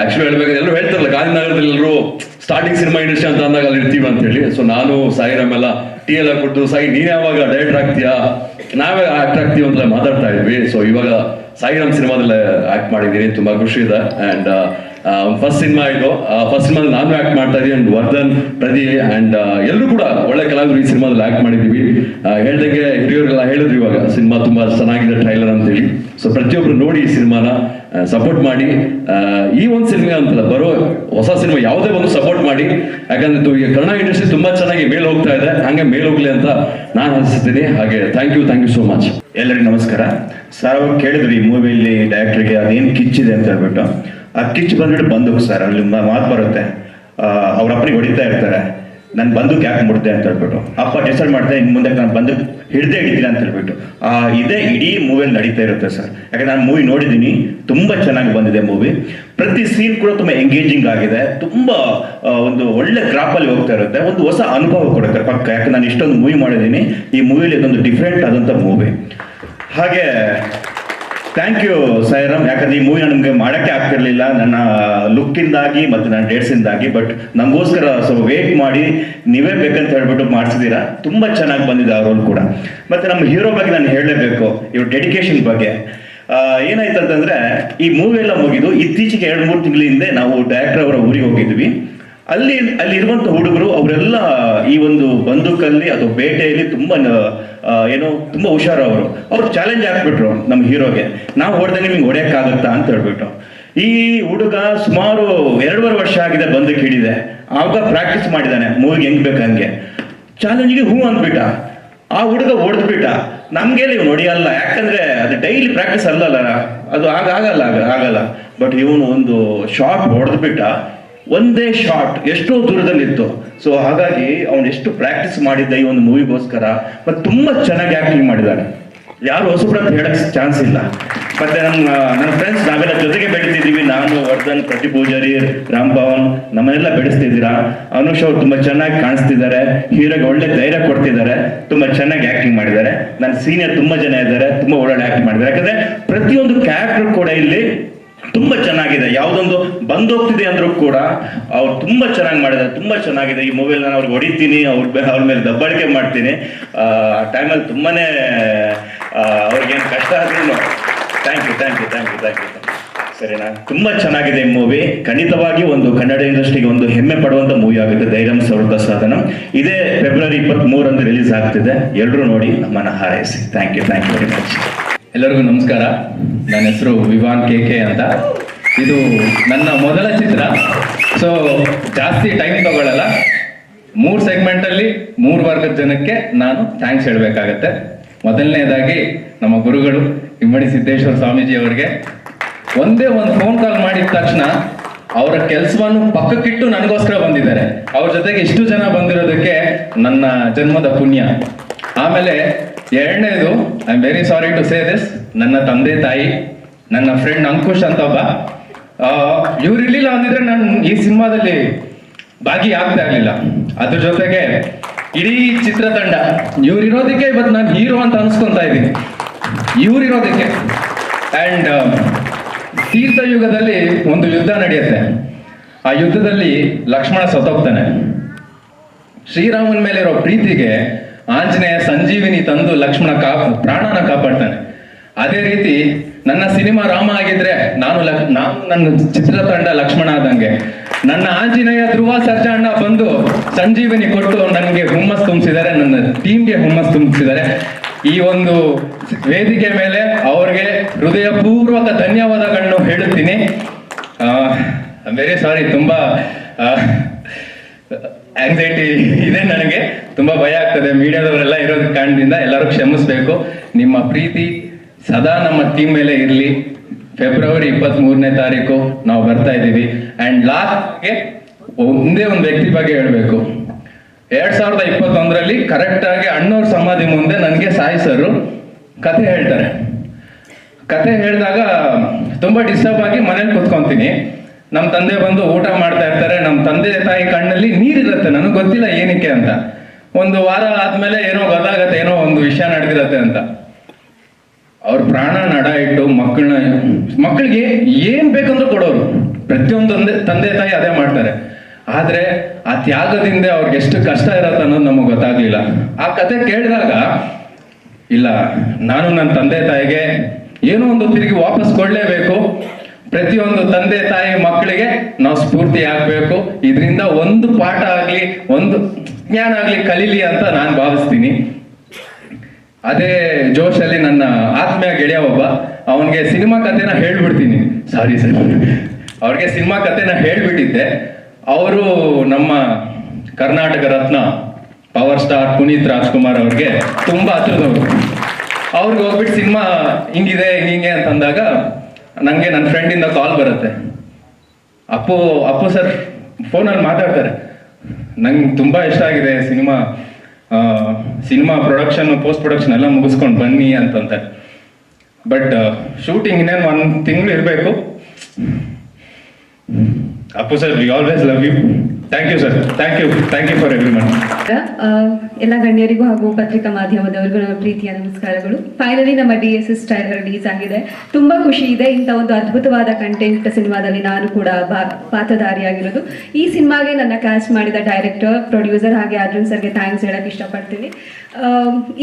ಆಕ್ಚುಲಿ ಹೇಳ್ಬೇಕು ಎಲ್ಲರೂ ಹೇಳ್ತಾರಲ್ಲ ಗಾಂಧಿನಗರದಲ್ಲಿ ಎಲ್ಲರೂ ಸ್ಟಾರ್ಟಿಂಗ್ ಸಿನಿಮಾ ಇಂಡಸ್ಟ್ರಿ ಅಂತ ಅಂದಾಗ ಅಲ್ಲಿ ಇರ್ತೀವಿ ಅಂತ ಹೇಳಿ. ಸೊ, ನಾನು, ಸಾಯಿರಾಮ್ ಎಲ್ಲ ಟೀ ಎಲ್ಲ ಕೊಟ್ಟು ಸಾಯಿ, ನೀನ್ ಯಾವಾಗ ಡೈರೆಕ್ಟರ್ ಆಗ್ತೀಯಾ? ನಾವೇ ಆಕ್ಟ್ ಆಗ್ತೀವಿ ಅಂತ ಮಾತಾಡ್ತಾ ಇದ್ವಿ. ಸೊ, ಇವಾಗ ಸಾಯಿರಾಮ್ ಸಿನಿಮಾದಲ್ಲಿ ಆಕ್ಟ್ ಮಾಡಿದ್ದೀನಿ ತುಂಬಾ ಖುಷಿ ಇದೆ. ಅಂಡ್ ಫಸ್ಟ್ ಸಿನಿಮಾ ಇದು. ಫಸ್ಟ್ ಸಿನಿಮಾ ನಾನು ಆಕ್ಟ್ ಮಾಡ್ತಾ ಇದ್ದೀನಿ ಅಂಡ್ ವರ್ಧನ್ ಪ್ರದಿ ಅಂಡ್ ಎಲ್ಲರೂ ಕೂಡ ಒಳ್ಳೆ ಕಲಾವಿದರು ಈ ಸಿನಿಮಾದಲ್ಲಿ ಆಕ್ಟ್ ಮಾಡಿದೀವಿ ಆ, ಹೇಳ್ದಂಗೆ ಹಿರಿಯರೆಲ್ಲ ಹೇಳಿದ್ರು ಇವಾಗ ಸಿನಿಮಾ ತುಂಬಾ ಚೆನ್ನಾಗಿದೆ ಟ್ರೈಲರ್ ಅಂತ ಹೇಳಿ ಸೊ ಪ್ರತಿಯೊಬ್ರು ನೋಡಿ ಈ ಸಿನಿಮಾನ. ಸಪೋರ್ಟ್ ಮಾಡಿ. ಈ ಒಂದು ಸಿನಿಮಾ ಅಂತಲ್ಲ, ಬರೋ ಹೊಸ ಸಿನಿಮಾ ಯಾವುದೇ ಒಂದು ಸಪೋರ್ಟ್ ಮಾಡಿ. ಯಾಕಂದ್ರೆ ಈಗ ಕನ್ನಡ ಇಂಡಸ್ಟ್ರಿ ತುಂಬಾ ಚೆನ್ನಾಗಿ ಮೇಲ್ ಹೋಗ್ತಾ ಇದೆ. ಹಂಗೆ ಮೇಲ್ ಹೋಗ್ಲಿ ಅಂತ ನಾನು ಅನಿಸ್ತೀನಿ. ಹಾಗೆ thank you thank you so much ಎಲ್ಲರಿಗೂ ನಮಸ್ಕಾರ. ಸರ್ ಅವ್ರು ಕೇಳಿದ್ರು ಈ ಮೂವಿಯಲ್ಲಿ ಡೈರೆಕ್ಟರ್ಗೆ ಅದೇನು ಕಿಚ್ಚಿದೆ ಅಂತ ಹೇಳ್ಬಿಟ್ಟು. ಆ ಕಿಚ್ ಬಂದ್ಬಿಟ್ಟು ಬಂದು ಸರ್, ಅಲ್ಲಿ ಮಾತು ಬರುತ್ತೆ. ಅವ್ರ ಅಪ್ಪನಿಗೆ ಹೊಡಿತಾ ಇರ್ತಾರೆ. ನಾನು ಬಂದು ಯಾಕೆ ಮುಡ್ದೆ ಅಂತ ಹೇಳ್ಬಿಟ್ಟು, ಅಪ್ಪ ಡಿಸೈಡ್ ಮಾಡಿದೆ ಇನ್ನು ಮುಂದೆ ನಾನು ಬಂದು ಹಿಡ್ದೆ ಹಿಡಿದಿಲ್ಲ ಅಂತ ಹೇಳ್ಬಿಟ್ಟು. ಆ, ಇದೇ ಇಡೀ ಮೂವಿಯಲ್ಲಿ ನಡೀತಾ ಇರುತ್ತೆ ಸರ್. ಯಾಕಂದ್ರೆ ನಾನು ಮೂವಿ ನೋಡಿದ್ದೀನಿ, ತುಂಬಾ ಚೆನ್ನಾಗಿ ಬಂದಿದೆ ಮೂವಿ ಪ್ರತಿ ಸೀನ್ ಕೂಡ ತುಂಬಾ ಎಂಗೇಜಿಂಗ್ ಆಗಿದೆ. ತುಂಬಾ ಒಂದು ಒಳ್ಳೆ ಗ್ರಾಪಲ್ಲಿ ಹೋಗ್ತಾ ಇರುತ್ತೆ. ಒಂದು ಹೊಸ ಅನುಭವ ಕೊಡುತ್ತೆ ಪಕ್ಕ. ಯಾಕಂದ್ರೆ ನಾನು ಇಷ್ಟೊಂದು ಮೂವಿ ಮಾಡಿದ್ದೀನಿ, ಈ ಮೂವಿಲಿ ಇದೊಂದು ಡಿಫ್ರೆಂಟ್ ಆದಂಥ ಮೂವಿ ಹಾಗೆ ಥ್ಯಾಂಕ್ ಯು ಸಾಯಿರಾಮ್ ಯಾಕಂದ್ರೆ ಈ ಮೂವಿ ನಮಗೆ ಮಾಡೋಕ್ಕೆ ಆಗ್ತಿರ್ಲಿಲ್ಲ. ನನ್ನ ಲುಕ್ಕಿಂದಾಗಿ ಮತ್ತು ನನ್ನ ಡೇಟ್ಸಿಂದಾಗಿ ಬಟ್ ನಮಗೋಸ್ಕರ ಸ್ವಲ್ಪ ವೇಟ್ ಮಾಡಿ, ನೀವೇ ಬೇಕಂತ ಹೇಳ್ಬಿಟ್ಟು ಮಾಡಿಸಿದ್ದೀರಾ ತುಂಬ ಚೆನ್ನಾಗಿ ಬಂದಿದೆ ಆ ರೋಲ್ ಕೂಡ. ಮತ್ತೆ ನಮ್ಮ ಹೀರೋ ಬಗ್ಗೆ ನಾನು ಹೇಳಲೇಬೇಕು. ಇವ್ರ ಡೆಡಿಕೇಶನ್ ಬಗ್ಗೆ. ಏನಾಯ್ತು ಅಂತಂದ್ರೆ ಈ ಮೂವಿ ಎಲ್ಲ ಮುಗಿದು ಇತ್ತೀಚೆಗೆ ಎರಡು ಮೂರು ತಿಂಗಳ ಹಿಂದೆ ನಾವು ಡೈರೆಕ್ಟರ್ ಅವರ ಊರಿಗೆ ಹೋಗಿದ್ವಿ. ಅಲ್ಲಿ ಅಲ್ಲಿ ಇರುವಂತ ಹುಡುಗರು ಅವರೆಲ್ಲ ಈ ಒಂದು ಬಂದೂಕಲ್ಲಿ ಅಥವಾ ಬೇಟೆಯಲ್ಲಿ ತುಂಬಾ ಏನೋ, ತುಂಬಾ ಹುಷಾರು ಅವರು. ಅವ್ರು ಚಾಲೆಂಜ್ ಹಾಕ್ಬಿಟ್ರು ನಮ್ಮ ಹೀರೋಗೆ. ನಾವು ಹೊಡೆದಂಗೆ ನಿಮ್ಗೆ ಹೊಡೆಯಕ್ಕಾಗತ್ತಾ ಅಂತ ಹೇಳ್ಬಿಟ್ಟು ಈ ಹುಡುಗ ಸುಮಾರು ಎರಡೂವರೆ ವರ್ಷ ಆಗಿದೆ ಬಂದು ಹಿಡಿದೆ. ಆವಾಗ ಪ್ರಾಕ್ಟೀಸ್ ಮಾಡಿದಾನೆ. ಮೂವಿಗೆ ಹೆಂಗ್ ಬೇಕು ಹಂಗೆ. ಚಾಲೆಂಜ್ಗೆ ಹೂ ಅಂದ್ಬಿಟ್ಟ. ಆ ಹುಡುಗ ಹೊಡೆದ್ಬಿಟ್ಟ. ನಮ್ಗೆ ನೀವು ನೋಡಿಯಲ್ಲ ಯಾಕಂದ್ರೆ ಅದು ಡೈಲಿ ಪ್ರಾಕ್ಟೀಸ್ ಅಲ್ಲಲ್ಲ. ಅದು ಆಗ ಆಗಲ್ಲ ಆಗ ಆಗಲ್ಲ. ಬಟ್ ಇವನು ಒಂದು ಶಾಟ್ ಹೊಡೆದ್ಬಿಟ್ಟ. ಒಂದೇ ಶಾಟ್ ಎಷ್ಟೋ ದೂರದಲ್ಲಿತ್ತು. ಸೊ ಹಾಗಾಗಿ ಅವನು ಎಷ್ಟು ಪ್ರಾಕ್ಟೀಸ್ ಮಾಡಿದ್ದ ಈ ಒಂದು ಮೂವಿಗೋಸ್ಕರ ಮತ್ತೆ ತುಂಬಾ ಚೆನ್ನಾಗಿ ಆಕ್ಟಿಂಗ್ ಮಾಡಿದ್ದಾನೆ ಯಾರು ಹೊಸಬ್ರ ಅಂತ ಹೇಳಕ್ ಚಾನ್ಸ್ ಇಲ್ಲ. ಮತ್ತೆ ನಮ್ಮ ನನ್ನ ಫ್ರೆಂಡ್ಸ್ ನಾವೆಲ್ಲ ಜೊತೆಗೆ ಬೆಳೆದಿದ್ದೀವಿ ನಾನು, ವರ್ಧನ್, ಪ್ರತಿ ಪೂಜಾರಿ, ರಾಮ್ ಪವನ್ ನಮ್ಮನ್ನೆಲ್ಲ ಬೆಳೆಸ್ತಿದ್ದೀರಾ? ಅನುಷ್ ಅವ್ರು ತುಂಬಾ ಚೆನ್ನಾಗಿ ಕಾಣಿಸ್ತಿದ್ದಾರೆ. ಹೀರೋಗೆ ಒಳ್ಳೆ ಧೈರ್ಯ ಕೊಡ್ತಿದ್ದಾರೆ. ತುಂಬಾ ಚೆನ್ನಾಗಿ ಆಕ್ಟಿಂಗ್ ಮಾಡಿದ್ದಾರೆ. ನನ್ನ ಸೀನಿಯರ್ ತುಂಬಾ ಜನ ಇದ್ದಾರೆ. ತುಂಬಾ ಒಳ್ಳೆ ಆಕ್ಟಿಂಗ್ ಮಾಡಿದ್ದಾರೆ. ಯಾಕಂದ್ರೆ ಪ್ರತಿಯೊಂದು ಕ್ಯಾರೆಕ್ಟರ್ ಕೂಡ ಇಲ್ಲಿ ತುಂಬಾ ಚೆನ್ನಾಗಿದೆ. ಯಾವುದೊಂದು ಬಂದೋಗ್ತಿದೆ ಅಂದ್ರೂ ಕೂಡ ಅವ್ರು ತುಂಬಾ ಚೆನ್ನಾಗಿ ಮಾಡಿದ್ದಾರೆ. ತುಂಬಾ ಚೆನ್ನಾಗಿದೆ. ಈ ಮೊಬೈಲ್ ನಾನು ಅವ್ರಿಗೆ ಹೊಡಿತೀನಿ, ಅವ್ರ ಅವ್ರ ಮೇಲೆ ದಬ್ಬಾಳಿಕೆ ಮಾಡ್ತೀನಿ. ಆ ಟೈಮಲ್ಲಿ ತುಂಬಾನೇ ಅವ್ರಿಗೇನು ಕಷ್ಟ ಆದ್ರೂ thank you thank you thank you thank you ಸರಿನಾ? ತುಂಬಾ ಚೆನ್ನಾಗಿದೆ ಈ ಮೂವಿ ಖಂಡಿತವಾಗಿ ಒಂದು ಕನ್ನಡ ಇಂಡಸ್ಟ್ರಿಗೆ ಒಂದು ಹೆಮ್ಮೆ ಪಡುವಂತ ಮೂವಿ ಆಗುತ್ತೆ. ಧೈರ್ಯಂ ಸೌರ್ತ ಸಾಧನ. ಇದೇ ಫೆಬ್ರವರಿ ಇಪ್ಪತ್ತ್ ಮೂರಂದು ರಿಲೀಸ್ ಆಗ್ತಿದೆ. ಎಲ್ಲರೂ ನೋಡಿ ನಮ್ಮನ್ನ ಹಾರೈಸಿ. Thank you thank you very much ಎಲ್ಲರಿಗೂ ನಮಸ್ಕಾರ. ನನ್ನ ಹೆಸರು ವಿವಾನ್ ಕೆ ಕೆ ಅಂತ. ಇದು ನನ್ನ ಮೊದಲ ಚಿತ್ರ. ಸೊ ಜಾಸ್ತಿ ಟೈಮ್ ತಗೊಳ್ಳಲ್ಲ ಮೂರು ಸೆಗ್ಮೆಂಟಲ್ಲಿ ಮೂರು ವರ್ಗದ ಜನಕ್ಕೆ ನಾನು ಥ್ಯಾಂಕ್ಸ್ ಹೇಳಬೇಕಾಗತ್ತೆ. ಮೊದಲನೇದಾಗಿ ನಮ್ಮ ಗುರುಗಳು ಇಮ್ಮಡಿ ಸಿದ್ದೇಶ್ವರ ಸ್ವಾಮೀಜಿ ಅವರಿಗೆ ಒಂದೇ ಒಂದು ಫೋನ್ ಕಾಲ್ ಮಾಡಿದ ತಕ್ಷಣ ಅವರ ಕೆಲಸವನ್ನು ಪಕ್ಕಕ್ಕಿಟ್ಟು ನನಗೋಸ್ಕರ ಬಂದಿದ್ದಾರೆ. ಅವ್ರ ಜೊತೆಗೆ ಇಷ್ಟು ಜನ ಬಂದಿರೋದಕ್ಕೆ ನನ್ನ ಜನ್ಮದ ಪುಣ್ಯ. ಆಮೇಲೆ ಎರಡನೇದು I am very sorry to say this ನನ್ನ ತಂದೆ ತಾಯಿ, ನನ್ನ ಫ್ರೆಂಡ್ ಅಂಕುಶ್ ಅಂತ ಒಬ್ಬ ಇವ್ರು ಇರ್ಲಿಲ್ಲ ಅಂದಿದ್ರೆ ನಾನು ಈ ಸಿನಿಮಾದಲ್ಲಿ ಆಗ್ತಾ ಇರ್ಲಿಲ್ಲ. ಅದ್ರ ಜೊತೆಗೆ ಇಡೀ ಚಿತ್ರತಂಡ, ಇವ್ರು ಇರೋದಕ್ಕೆ ಇವತ್ತು ನಾನು ಹೀರೋ ಅಂತ ಅನ್ಸ್ಕೊಂತ ಇದ್ದೀನಿ. ಇವ್ರು ಇರೋದಕ್ಕೆ. ಅಂಡ್ ತೀರ್ಥ ಯುಗದಲ್ಲಿ ಒಂದು ಯುದ್ಧ ನಡೆಯುತ್ತೆ. ಆ ಯುದ್ಧದಲ್ಲಿ ಲಕ್ಷ್ಮಣ ಸತ್ತೋಗ್ತಾನೆ. ಶ್ರೀರಾಮನ ಮೇಲೆ ಇರೋ ಪ್ರೀತಿಗೆ ಆಂಜನೇಯ ಸಂಜೀವಿನಿ ತಂದು ಲಕ್ಷ್ಮಣ ಕಾ ಪ್ರಾಣನ ಕಾಪಾಡ್ತಾನೆ. ಅದೇ ರೀತಿ ನನ್ನ ಸಿನಿಮಾ ರಾಮ ಆಗಿದ್ರೆ ನಾನು ಲಕ್, ನಾನು ನನ್ನ ಚಿತ್ರತಂಡ ಲಕ್ಷ್ಮಣ ಆದಂಗೆ. ನನ್ನ ಆಂಜನೇಯ ಧ್ರುವ ಸರ್ಜಾಣ್ಣ ಬಂದು ಸಂಜೀವಿನಿ ಕೊಟ್ಟು ನನಗೆ ಹುಮ್ಮಸ್ ತುಂಬಿಸಿದ್ದಾರೆ, ನನ್ನ ಟೀಮ್ಗೆ ಹುಮ್ಮಸ್ ತುಂಬಿಸಿದ್ದಾರೆ. ಈ ಒಂದು ವೇದಿಕೆ ಮೇಲೆ ಅವ್ರಿಗೆ ಹೃದಯಪೂರ್ವಕ ಧನ್ಯವಾದಗಳನ್ನು ಹೇಳುತ್ತೀನಿ. ವೆರಿ ಸಾರಿ ತುಂಬಾ ಆಂಗ್ಸೈಟಿ ಇದೆ ನನಗೆ. ತುಂಬಾ ಭಯ ಆಗ್ತದೆ. ಮೀಡಿಯಾದವರೆಲ್ಲ ಇರೋದ್ ಕಾರಣದಿಂದ ಎಲ್ಲರೂ ಕ್ಷಮಿಸ್ಬೇಕು. ನಿಮ್ಮ ಪ್ರೀತಿ ಸದಾ ನಮ್ಮ ಟೀಮ್ ಮೇಲೆ ಇರಲಿ. ಫೆಬ್ರವರಿ ಇಪ್ಪತ್ತ್ ಮೂರನೇ ತಾರೀಕು ನಾವು ಬರ್ತಾ ಇದ್ದೀವಿ. ಅಂಡ್ ಲಾಸ್ಟ್ಗೆ ಒಂದೇ ಒಂದು ವ್ಯಕ್ತಿ ಬಗ್ಗೆ ಹೇಳಬೇಕು. ಎರಡ್ ಸಾವಿರದ ಇಪ್ಪತ್ತೊಂದರಲ್ಲಿ ಕರೆಕ್ಟ್ ಆಗಿ ಅಣ್ಣವ್ರ ಸಮಾಧಿ ಮುಂದೆ ನನಗೆ ಸಾಯಿ ಸರ್ ಕಥೆ ಹೇಳ್ತಾರೆ. ಕತೆ ಹೇಳಿದಾಗ ತುಂಬಾ ಡಿಸ್ಟರ್ಬ್ ಆಗಿ ಮನೇಲಿ ಕುತ್ಕೊಂತೀನಿ. ನಮ್ಮ ತಂದೆ ಬಂದು ಊಟ ಮಾಡ್ತಾ ಇರ್ತಾರೆ, ನಮ್ಮ ತಂದೆ ತಾಯಿ ಕಣ್ಣಲ್ಲಿ ನೀರಿರುತ್ತೆ, ನನಗೆ ಗೊತ್ತಿಲ್ಲ ಏನಕ್ಕೆ ಅಂತ. ಒಂದು ವಾರ ಆದ್ಮೇಲೆ ಏನೋ ಗೊತ್ತಾಗತ್ತೆ, ಏನೋ ಒಂದು ವಿಷಯ ನಡೆದಿರತ್ತೆ ಅಂತ. ಅವ್ರ ಪ್ರಾಣ ನಡ ಇಟ್ಟು ಮಕ್ಕಳನ್ನ, ಮಕ್ಕಳಿಗೆ ಏನ್ ಬೇಕಂದ್ರೂ ಕೊಡೋರು. ಪ್ರತಿಯೊಂದು ತಂದೆ ತಂದೆ ತಾಯಿ ಅದೇ ಮಾಡ್ತಾರೆ. ಆದ್ರೆ ಆ ತ್ಯಾಗದಿಂದ ಅವ್ರಿಗೆ ಎಷ್ಟು ಕಷ್ಟ ಇರತ್ತೆ ಅನ್ನೋದು ನಮಗೆ ಗೊತ್ತಾಗ್ಲಿಲ್ಲ. ಆ ಕತೆ ಕೇಳಿದಾಗ, ಇಲ್ಲ, ನಾನು ನನ್ನ ತಂದೆ ತಾಯಿಗೆ ಏನೋ ಒಂದು ತಿರುಗಿ ವಾಪಸ್ ಕೊಡ್ಲೇಬೇಕು. ಪ್ರತಿಯೊಂದು ತಂದೆ ತಾಯಿ ಮಕ್ಕಳಿಗೆ ನಾವು ಸ್ಫೂರ್ತಿ ಆಗ್ಬೇಕು. ಇದರಿಂದ ಒಂದು ಪಾಠ ಆಗ್ಲಿ, ಒಂದು ಜ್ಞಾನ ಆಗ್ಲಿ ಕಲೀಲಿ ಅಂತ ನಾನು ಭಾವಿಸ್ತೀನಿ. ಅದೇ ಜೋಶಲ್ಲಿ ನನ್ನ ಆತ್ಮೀಯ ಗೆಳೆಯ ಒಬ್ಬ, ಅವನಿಗೆ ಸಿನಿಮಾ ಕಥೆನ ಹೇಳ್ಬಿಡ್ತೀನಿ. ಸಾರಿ ಸರ್ ಅವ್ರಿಗೆ ಸಿನಿಮಾ ಕಥೆನ ಹೇಳ್ಬಿಟ್ಟಿದ್ದೆ. ಅವರು ನಮ್ಮ ಕರ್ನಾಟಕ ರತ್ನ ಪವರ್ ಸ್ಟಾರ್ ಪುನೀತ್ ರಾಜ್ಕುಮಾರ್ ಅವ್ರಿಗೆ ತುಂಬಾ ಹತ್ರದವರು. ಅವ್ರಿಗೆ ಹೋಗ್ಬಿಟ್ಟು ಸಿನಿಮಾ ಹಿಂಗಿದೆ ಹಿಂಗೆ ಅಂತಂದಾಗ ನನಗೆ ನನ್ನ ಫ್ರೆಂಡಿಂದ ಕಾಲ್ ಬರುತ್ತೆ. ಅಪ್ಪು ಅಪ್ಪು ಸರ್ ಫೋನಲ್ಲಿ ಮಾತಾಡ್ತಾರೆ. ನಂಗೆ ತುಂಬ ಇಷ್ಟ ಆಗಿದೆ cinema cinema production post production ಎಲ್ಲ ಮುಗಿಸ್ಕೊಂಡು ಬನ್ನಿ ಅಂತಂತೆ. ಬಟ್ ಶೂಟಿಂಗ್ ಇನ್ನೇನು ಒಂದು ತಿಂಗಳು ಇರಬೇಕು. Appu sir we always love you thank you sir thank you thank you for everyone ಎಲ್ಲ ಗಣ್ಯರಿಗೂ ಹಾಗೂ ಪತ್ರಿಕಾ ಮಾಧ್ಯಮದವರಿಗೂ ನಮ್ಮ ಪ್ರೀತಿಯ ನಮಸ್ಕಾರಗಳು. ಫೈನಲಿ ನಮ್ಮ D S S trailer release ಆಗಿದೆ. ತುಂಬಾ ಖುಷಿ ಇದೆ. ಇಂಥ ಒಂದು ಅದ್ಭುತವಾದ ಕಂಟೆಂಟ್ ಸಿನಿಮಾದಲ್ಲಿ ನಾನು ಕೂಡ ಪಾತ್ರಧಾರಿಯಾಗಿರೋದು. ಈ ಸಿನಿಮಾಗೆ ನನ್ನ ಕ್ಯಾಸ್ಟ್ ಮಾಡಿದ ಡೈರೆಕ್ಟರ್ ಪ್ರೊಡ್ಯೂಸರ್ ಹಾಗೆ ಅರ್ಜುನ್ ಸರ್ಗೆ ಥ್ಯಾಂಕ್ಸ್ ಹೇಳಕ್ ಇಷ್ಟಪಡ್ತೀನಿ.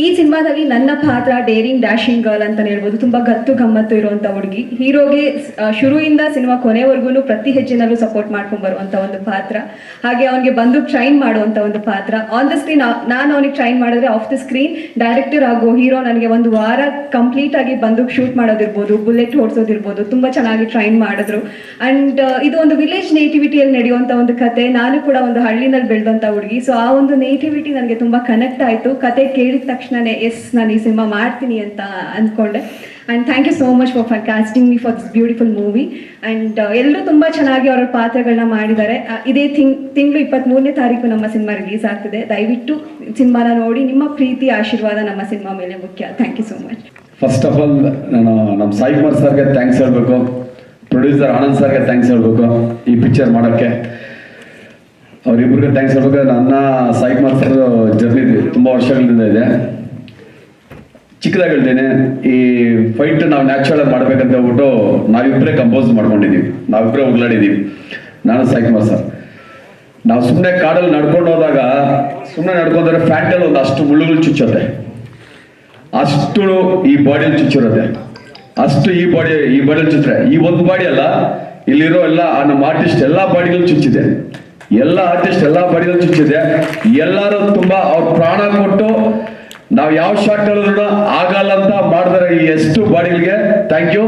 ಈ ಸಿನಿಮಾದಲ್ಲಿ ನನ್ನ ಪಾತ್ರ ಡೇರಿಂಗ್ ಡ್ಯಾಶಿಂಗ್ ಗರ್ಲ್ ಅಂತ ಹೇಳ್ಬೋದು. ತುಂಬಾ ಗತ್ತು ಗಮ್ಮತ್ತು ಇರುವಂತ ಹುಡುಗಿ. ಹೀರೋಗೆ ಶುರುವಿಂದ ಸಿನಿಮಾ ಕೊನೆವರೆಗೂ ಪ್ರತಿ ಹೆಜ್ಜೆನಲ್ಲೂ ಸಪೋರ್ಟ್ ಮಾಡ್ಕೊಂಡ್ ಬರುವಂತ ಒಂದು ಪಾತ್ರ. ಹಾಗೆ ಅವನಿಗೆ ಬಂದು ಟ್ರೈನ್ ಮಾಡುವಂತ ಒಂದು ಪಾತ್ರ. ಆನ್ ದ ಸ್ಕ್ರೀನ್ ನಾನು ಅವನಿಗೆ ಟ್ರೈನ್ ಮಾಡಿದ್ರೆ ಆಫ್ ದ ಸ್ಕ್ರೀನ್ ಡೈರೆಕ್ಟರ್ ಆಗೋ ಹೀರೋ ನನಗೆ ಒಂದು ವಾರ ಕಂಪ್ಲೀಟ್ ಆಗಿ ಬಂದು ಶೂಟ್ ಮಾಡೋದಿರ್ಬೋದು ಬುಲೆಟ್ ಹೊಡ್ಸೋದಿರ್ಬೋದು ತುಂಬಾ ಚೆನ್ನಾಗಿ ಟ್ರೈನ್ ಮಾಡಿದ್ರು. ಅಂಡ್ ಇದು ಒಂದು ವಿಲೇಜ್ ನೇಟಿವಿಟಿಯಲ್ಲಿ ನಡೆಯುವಂತ ಒಂದು ಕತೆ. ನಾನು ಕೂಡ ಒಂದು ಹಳ್ಳಿನಲ್ಲಿ ಬೆಳೆದಂತ ಹುಡುಗಿ. ಸೊ ಆ ಒಂದು ನೇಟಿವಿಟಿ ನನಗೆ ತುಂಬಾ ಕನೆಕ್ಟ್ ಆಯ್ತು. ಕತೆ ಕೇಳಿದ ತಕ್ಷಣನೇ, ಎಸ್, ನಾನು ಈ ಸಿನಿಮಾ ಮಾಡ್ತೀನಿ ಅಂತ ಅಂದ್ಕೊಂಡೆ. And thank you so much for for casting me for this beautiful movie and ಎಲ್ಲರೂ ತುಂಬಾ ಚೆನ್ನಾಗಿ ಅವರ ಪಾತ್ರಗಳನ್ನ ಮಾಡಿದ್ದಾರೆ. ಇದೇ ತಿಂಗ್, ತಿಂಗಳು ಇಪ್ಪತ್ತ್ಮೂರನೇ ತಾರೀಕು ನಮ್ಮ ಸಿನಿಮಾ ರಿಲೀಸ್ ಆಗ್ತಿದೆ. ದಯವಿಟ್ಟು ಸಿನಿಮಾನ ನೋಡಿ, ನಿಮ್ಮ ಪ್ರೀತಿ, ಆಶೀರ್ವಾದ ನಮ್ಮ ಸಿನಿಮಾ ಮೇಲೆ ಮುಖ್ಯ. Thank you so much first of all ನಾನು ನಮ್ಮ ಸಾಯಿ ಕುಮಾರ್ ಸರ್ಗೆ ಥ್ಯಾಂಕ್ಸ್ ಹೇಳಬೇಕು. ಪ್ರೊಡ್ಯೂಸರ್ ಆನಂದ್ ಸರ್ಗೆ ಥ್ಯಾಂಕ್ಸ್ ಹೇಳಬೇಕು ಈ ಪಿಕ್ಚರ್ ಮಾಡೋಕ್ಕೆ. ಅವರಿಬ್ಬರಿಗೆ ಥ್ಯಾಂಕ್ಸ್ ಹೇಳ್ಬೇಕು. ನನ್ನ ಸಾಯಿ ಕುಮಾರ್ ಸರ್ ಜರ್ನಿ ತುಂಬ ವರ್ಷಗಳಿಂದ ಇದೆ. ಚಿಕ್ಕದಾಗಿ ಹೇಳ್ತೇನೆ, ಈ ಫೈಟ್ ನಾವು ನ್ಯಾಚುರಲ್ ಆಗಿ ಮಾಡ್ಬೇಕಂತ ಹೇಳ್ಬಿಟ್ಟು ನಾವಿಬ್ಬರೇ ಕಂಪೋಸ್ ಮಾಡ್ಕೊಂಡಿದ್ದೀವಿ ನಾವಿಬ್ಬರೇ ಹೋಗ್ಲಾಡಿದ್ದೀವಿ ನಾನು ಸಾಯಿ ಕುಮಾರ್ ಸರ್ ನಾವು ಸುಮ್ಮನೆ ಕಾಡಲ್ಲಿ ನಡ್ಕೊಂಡು ಹೋದಾಗ ಸುಮ್ಮನೆ ನಡ್ಕೊಂಡ್ರೆ ಫ್ಯಾಟಲ್ಲಿ ಒಂದು ಅಷ್ಟು ಮುಳ್ಳುಗಳು ಚುಚ್ಚುತ್ತೆ. ಅಷ್ಟು ಈ ಬಾಡಿಯಲ್ಲಿ ಚುಚ್ಚಿರುತ್ತೆ. ಅಷ್ಟು ಈ ಬಾಡಿ ಈ ಬಾಡಿಯಲ್ಲಿ ಚುಚ್ಚರೆ ಈ ಒಂದು ಬಾಡಿ ಅಲ್ಲ, ಇಲ್ಲಿರೋ ಎಲ್ಲ ನಮ್ಮ ಆರ್ಟಿಸ್ಟ್ ಎಲ್ಲಾ ಬಾಡಿಗಳು ಚುಚ್ಚಿದೆ. ಎಲ್ಲ ಆರ್ಟಿಸ್ಟ್ ಎಲ್ಲ ಬಡಿಯಲ್ಲಿ ಚುಚ್ಚಿದೆ ಎಲ್ಲರೂ ತುಂಬಾ ಅವ್ರ ಪ್ರಾಣ ಕೊಟ್ಟು ನಾವು ಯಾವ ಶಾಟ್ ಹೇಳಿದ್ರು ಆಗಲ್ಲ ಅಂತ ಮಾಡಿದ್ರೆ ಎಷ್ಟು ಬಾಡಿಗಳಿಗೆ ಥ್ಯಾಂಕ್ ಯು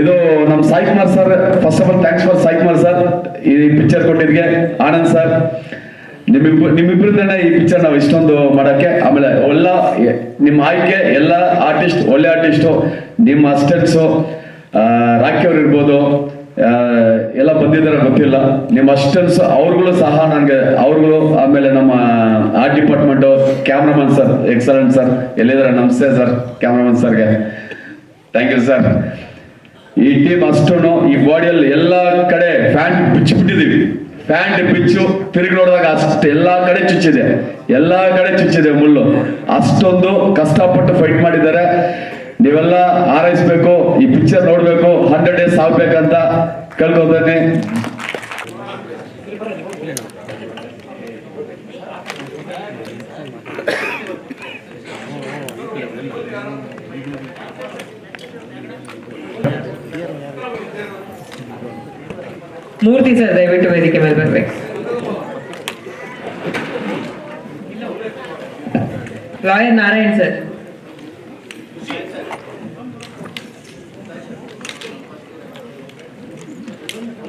ಇದು ನಮ್ಮ Sai Kumar sir first of all thanks for Sai Kumar sir ಈ ಪಿಕ್ಚರ್ ಕೊಟ್ಟಿದ್ಗೆ ಆನಂದ್ ಸರ್ ನಿಮ್ಮಿಬ್ಬ ನಿಮ್ಮಿಬ್ಬರಿಂದನೇ ಈ ಪಿಕ್ಚರ್ ನಾವು ಇಷ್ಟೊಂದು ಮಾಡೋಕ್ಕೆ. ಆಮೇಲೆ ಎಲ್ಲ ನಿಮ್ಮ ಆಯ್ಕೆ ಎಲ್ಲ ಆರ್ಟಿಸ್ಟ್ ಒಳ್ಳೆ ಆರ್ಟಿಸ್ಟು ನಿಮ್ಮ ಅಸ್ಟೆಂಟ್ಸು ರಾಕಿ ಅವ್ರು ಇರ್ಬೋದು. ಆ, ಎಲ್ಲ ಬಂದಿದ್ದಾರೆ ಗೊತ್ತಿಲ್ಲ. ನಿಮ್ಮ ಅಸ್ಟೆನ್ಸ್ ಅವ್ರುಗಳು ಸಹ ನನಗೆ ಅವ್ರುಗಳು ಆಮೇಲೆ ನಮ್ಮ art department cameraman sir excellent sir ಎಲ್ಲಿದ್ದಾರೆ? ನಮಸ್ತೆ ಸರ್ ಕ್ಯಾಮ್ರಾಮನ್ ಸರ್ಗೆ ಥ್ಯಾಂಕ್ ಯು ಸರ್ ಈ ಟೀಮ್ ಅಷ್ಟೂ ಈ ಬಾಡಿಯಲ್ಲಿ ಎಲ್ಲ ಕಡೆ ಫ್ಯಾನ್ ಬಿಚ್ಚಿಬಿಟ್ಟಿದೀವಿ. ಫ್ಯಾನ್ ಬಿಚ್ಚು, ತಿರುಗಿ ನೋಡಿದಾಗ ಅಷ್ಟು ಎಲ್ಲಾ ಕಡೆ ಚುಚ್ಚಿದೆ. ಎಲ್ಲಾ ಕಡೆ ಚುಚ್ಚಿದೆ ಮುಳ್ಳು. ಅಷ್ಟೊಂದು ಕಷ್ಟಪಟ್ಟು ಫೈಟ್ ಮಾಡಿದ್ದಾರೆ. ನೀವೆಲ್ಲ ಆರೈಸ್ಬೇಕು ಈ ಪಿಕ್ಚರ್ ನೋಡ್ಬೇಕು. ಹಂಡ್ರೆಡ್ ಡೇಸ್ ಆಗ್ಬೇಕಂತ ಕೇಳ್ಕೊತೇನೆ ಮೂರ್ತಿ ಸರ್ ದಯವಿಟ್ಟು ವೇದಿಕೆ ಮೇಲೆ ಬರ್ಬೇಕು ಲಾಯರ್ ನಾರಾಯಣ್ ಸರ್